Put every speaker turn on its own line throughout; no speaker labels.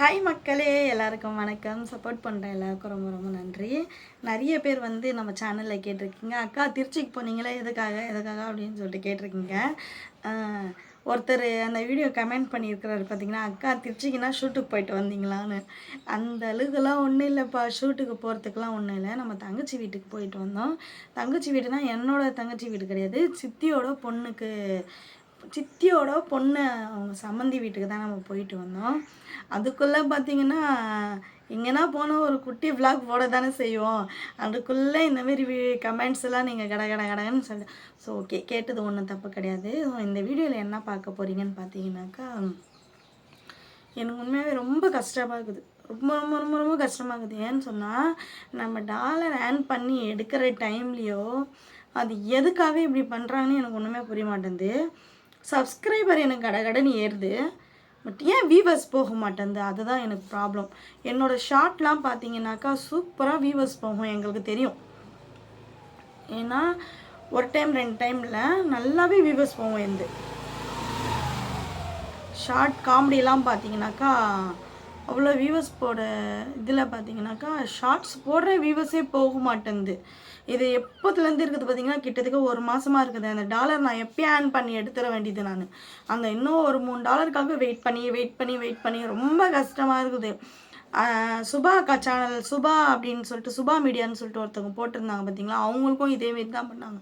Hi மக்களே. எல்லாருக்கும் வணக்கம். சப்போர்ட் பண்ணுற எல்லாருக்கும் ரொம்ப ரொம்ப நன்றி. நிறைய பேர் வந்து நம்ம சேனலில் கேட்டிருக்கீங்க. அக்கா திருச்சிக்கு போனீங்களே? எதுக்காக? எதுக்காக? அப்படின்னு சொல்லிட்டு கேட்டிருக்கீங்க. ஒருத்தர் அந்த வீடியோ கமெண்ட் பண்ணியிருக்கிறாரு பார்த்தீங்கன்னா அக்கா திருச்சிக்குன்னா ஷூட்டுக்கு போயிட்டு வந்தீங்களான்னு. அந்த அளவுக்குலாம் ஒன்றும் இல்லைப்பா. ஷூட்டுக்கு போகிறதுக்குலாம் ஒன்றும் இல்லை. நம்ம தங்கச்சி வீட்டுக்கு போயிட்டு வந்தோம். தங்கச்சி வீடுனா என்னோட தங்கச்சி வீடு கிடையாது. சித்தியோட பொண்ணுக்கு சித்தியோட பொண்ணு அவங்க சம்மந்தி வீட்டுக்கு தான் நம்ம போயிட்டு வந்தோம். அதுக்குள்ளே பார்த்தீங்கன்னா எங்கன்னா போனால் ஒரு குட்டி விளாக் போட தானே செய்வோம். அதுக்குள்ளே இந்தமாரி கமெண்ட்ஸ் எல்லாம் நீங்கள் கட கட கடன்னு சொல்லி ஸோ ஓகே கேட்டது ஒன்றும் தப்பு கிடையாது. இந்த வீடியோவில் என்ன பார்க்க போகிறீங்கன்னு பார்த்தீங்கன்னாக்கா எனக்கு உண்மையாகவே ரொம்ப கஷ்டமாக இருக்குது. ரொம்ப ரொம்ப ரொம்ப ரொம்ப கஷ்டமாக இருக்குது. ஏன்னு சொன்னால் நம்ம டாலர் ஏர்ன் பண்ணி எடுக்கிற டைம்லேயோ அது எதுக்காக இப்படி பண்ணுறாங்கன்னு எனக்கு ஒன்றுமே புரிய மாட்டேங்குது. சப்ஸ்கிரைபர் எனக்கு கடகடன்னு ஏறுது. பட் ஏன் வியூவர்ஸ் போக மாட்டேங்குது அதுதான் எனக்கு ப்ராப்ளம் என்னோட ஷார்ட்லாம் பார்த்தீங்கன்னாக்கா சூப்பராக வியூவர்ஸ் போகும் எங்களுக்கு தெரியும். ஏன்னா ஒரு டைம் ரெண்டு டைமில் நல்லாவே வியூவர்ஸ் போகும் எந்த ஷார்ட் காமெடியெலாம் பார்த்தீங்கன்னாக்கா அவ்வளோ வியூவர்ஸ் போட இதில் பார்த்தீங்கன்னாக்கா ஷார்ட்ஸ் போடுற வியூவர்ஸே போக மாட்டேங்குது. இது எப்போத்துலேருந்து இருக்குது பார்த்தீங்கன்னா கிட்டத்தட்ட ஒரு மாதமாக இருக்குது. அந்த டாலர் நான் எப்போயும் ஏர்ன் பண்ணி எடுத்துட வேண்டியது நான். அந்த இன்னும் ஒரு மூணு டாலருக்காக வெயிட் பண்ணி வெயிட் பண்ணி வெயிட் பண்ணி ரொம்ப கஷ்டமாக இருக்குது. சுபா அக்கா சேனல் சுபா அப்படின்னு சொல்லிட்டு சுபா மீடியான்னு சொல்லிட்டு ஒருத்தவங்க போட்டிருந்தாங்க பார்த்தீங்களா அவங்களுக்கும் இதே மாரி தான் பண்ணாங்க.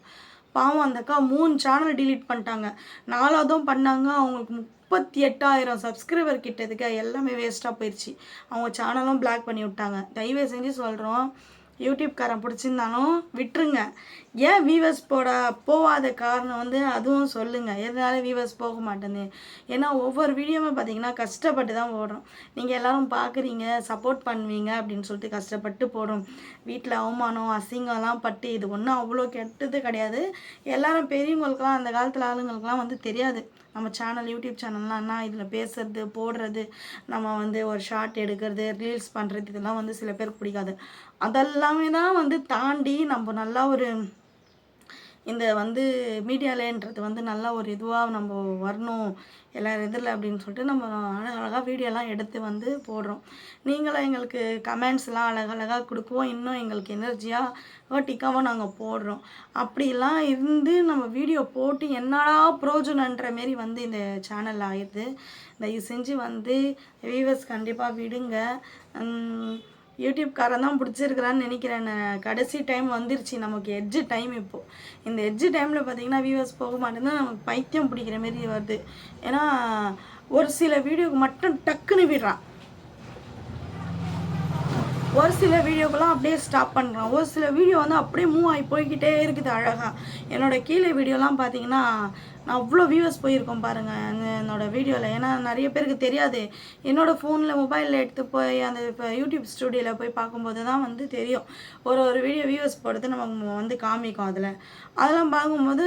பாவம் அந்த அக்கா மூணு சேனல் டிலீட் பண்ணிட்டாங்க. நாலாவதும் பண்ணாங்க. அவங்களுக்கு முப்பத்தி எட்டாயிரம் சப்ஸ்கிரைபர் கிட்டதுக்கு எல்லாமே வேஸ்ட்டாக போயிடுச்சு அவங்க சேனலும் பிளாக் பண்ணி விட்டாங்க. தயவு செஞ்சு சொல்கிறோம் யூடியூப்காரன் பிடிச்சிருந்தாலும் விட்டுருங்க. ஏன் வியூவர்ஸ் போட போகாத காரணம் வந்து அதுவும் சொல்லுங்கள் எதனால வியூவர்ஸ் போக மாட்டேங்குது ஏன்னா ஒவ்வொரு வீடியோவுமே பார்த்தீங்கன்னா கஷ்டப்பட்டு தான் போடுறோம். நீங்கள் எல்லோரும் பார்க்குறீங்க சப்போர்ட் பண்ணுவீங்க அப்படின்னு சொல்லிட்டு கஷ்டப்பட்டு போடுறோம். வீட்டில் அவமானம் அசிங்கம்லாம் பட்டு இது ஒன்றும் அவ்வளோ கெட்டது கிடையாது. எல்லாரும் பெரியவங்களுக்கெல்லாம் அந்த காலத்தில் ஆளுங்களுக்குலாம் வந்து தெரியாது. நம்ம சேனல் யூடியூப் சேனல்லாம் என்ன இதில் பேசுறது போடுறது நம்ம வந்து ஒரு ஷார்ட் எடுக்கிறது ரீல்ஸ் பண்ணுறது இதெல்லாம் வந்து சில பேருக்கு பிடிக்காது. அதெல்லாமே தான் வந்து தாண்டி நம்ம நல்லா ஒரு இந்த வந்து மீடியாலன்றது வந்து நல்லா ஒரு இதுவாக நம்ம வரணும் எல்லோரும் இதில் அப்படின்னு சொல்லிட்டு நம்ம அழகழகாக வீடியோலாம் எடுத்து வந்து போடுறோம். நீங்களும் எங்களுக்கு கமெண்ட்ஸ்லாம் அழகழகாக கொடுப்போம் இன்னும் எங்களுக்கு எனர்ஜியாக டிக்காவும் நாங்கள் போடுறோம். அப்படிலாம் இருந்து நம்ம வீடியோ போட்டு என்னடா ப்ரோஜனன்ற மாரி வந்து இந்த சேனல் ஆயிடுது. தயவு செஞ்சு வந்து வியூவர்ஸ் கண்டிப்பாக விடுங்க. யூடியூப்காரன் தான் பிடிச்சிருக்கிறான்னு நினைக்கிறேன். கடைசி டைம் வந்துருச்சு. நமக்கு எட்ஜு டைம் இப்போது இந்த எட்ஜு டைமில் பார்த்தீங்கன்னா வியூவர்ஸ் போக மாட்டேங்குது நமக்கு பைத்தியம் பிடிக்கிற மாரி வருது. ஏன்னா ஒரு சில வீடியோக்கு மட்டும் டக்குன்னு விடுறான். ஒரு சில வீடியோக்கெல்லாம் அப்படியே ஸ்டாப் பண்ணுறான் ஒரு சில வீடியோ வந்து அப்படியே மூவ் ஆகி போய்கிட்டே இருக்குது அழகாக என்னோட கீழே வீடியோலாம் பார்த்தீங்கன்னா நான் அவ்வளோ வியூவர்ஸ் போயிருக்கோம் பாருங்கள் அந்த வீடியோவில் ஏன்னா நிறைய பேருக்கு தெரியாது. என்னோடய ஃபோனில் மொபைலில் எடுத்து போய் அந்த இப்போ யூடியூப் ஸ்டுடியோவில் போய் பார்க்கும்போது தான் வந்து தெரியும். ஒரு ஒரு வீடியோ வியூவர்ஸ் போடுறது நமக்கு வந்து காமிக்கும் அதில். அதெல்லாம் பார்க்கும்போது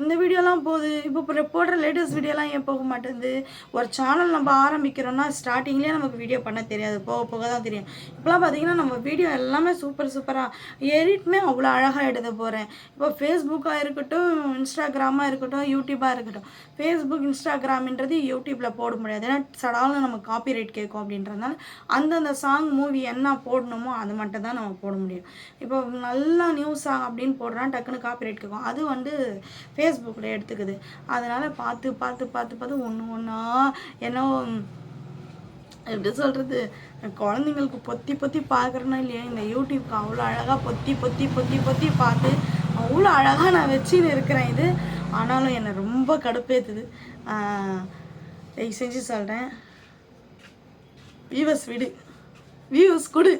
இந்த வீடியோலாம் போகுது. இப்போ போடுற லேட்டஸ்ட் வீடியோலாம் ஏன் போக மாட்டேங்குது? ஒரு சேனல் நம்ம ஆரம்பிக்கிறோம்னா ஸ்டார்டிங்லேயே நமக்கு வீடியோ பண்ண தெரியாது. போக போக தான் தெரியும். இப்போலாம் பார்த்தீங்கன்னா நம்ம வீடியோ எல்லாமே சூப்பர் சூப்பராக எடிட்டுமே அவ்வளோ அழகாக எடுத்து போகிறேன் இப்போ ஃபேஸ்புக்காக இருக்கட்டும் இன்ஸ்டாகிராமாக இருக்கட்டும் யூடியூப்பாக இருக்கட்டும். ஃபேஸ்புக் இன்ஸ்டாகிராம்ன்றது யூடியூப்பில் போட முடியாது. ஏன்னா சடாலும் நம்ம காப்பி ரைட் கேட்கும் அப்படின்றதுனால அந்தந்த சாங் மூவி என்ன போடணுமோ அது மட்டும் தான் நம்ம போட முடியும். இப்போ நல்லா நியூஸ் சாங் அப்படின்னு போடுறான் டக்குன்னு காப்பி ரைட் கேட்கும். அது வந்து ஃபேஸ் ஃபேஸ்புக்கில் எடுத்துக்குது. அதனால் பார்த்து பார்த்து பார்த்து பார்த்து ஒன்று ஒன்றா என்ன எப்படி சொல்கிறது குழந்தைங்களுக்கு பொத்தி பொத்தி பார்க்குறேன்னா இல்லையா? இந்த யூடியூப்க்கு அவ்வளோ அழகாக பொத்தி பொத்தி பொத்தி பொத்தி பார்த்து அவ்வளோ அழகாக நான் வச்சுன்னு இருக்கிறேன் இது. ஆனாலும் என்னை ரொம்ப கடுப்பேத்துது. தயவு செஞ்சு சொல்கிறேன் வியூவர்ஸ் வீடு. வியூஸ் கொடு.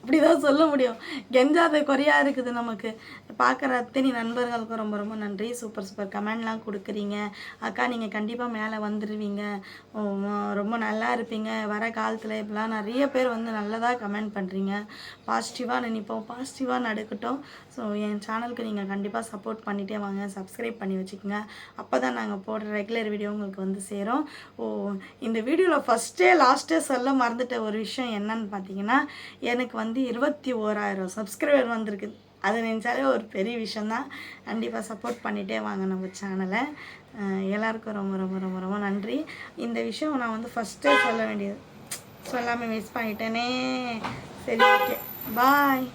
இப்படி தான் சொல்ல முடியும். கெஞ்சாத குறையாக இருக்குது நமக்கு. பார்க்குற அத்தனை நண்பர்களுக்கும் ரொம்ப ரொம்ப நன்றி. சூப்பர் சூப்பர் கமெண்ட்லாம் கொடுக்குறீங்க. அக்கா நீங்கள் கண்டிப்பாக மேலே வந்துடுவீங்க ஓ, ரொம்ப நல்லா இருப்பீங்க. வர காலத்தில் இப்போலாம் நிறைய பேர் வந்து நல்லதாக கமெண்ட் பண்ணுறீங்க பாசிட்டிவாக நினைப்போம். பாசிட்டிவாக நடக்கட்டும். ஸோ என் சேனலுக்கு நீங்கள் கண்டிப்பாக சப்போர்ட் பண்ணிகிட்டே வாங்க. சப்ஸ்கிரைப் பண்ணி வச்சுக்கோங்க. அப்போ தான் நாங்கள் போடுற ரெகுலர் வீடியோ உங்களுக்கு வந்து சேரும். ஓ இந்த வீடியோவில் ஃபஸ்ட்டே லாஸ்ட்டே சொல்ல மறந்துட்ட ஒரு விஷயம் என்னன்னு பார்த்தீங்கன்னா எனக்கு வந்து இருபத்தி ஓராயிரம் சப்ஸ்கிரைபர் வந்திருக்கு. அது நினச்சாலே ஒரு பெரிய விஷயந்தான் கண்டிப்பாக சப்போர்ட் பண்ணிகிட்டே வாங்க நம்ம சேனலை எல்லாருக்கும் ரொம்ப ரொம்ப ரொம்ப ரொம்ப நன்றி. இந்த விஷயம் நான் வந்து ஃபஸ்ட்டே சொல்ல வேண்டியது. சொல்லாமல் மிஸ் பண்ணிட்டேனே. சரி ஓகே பாய்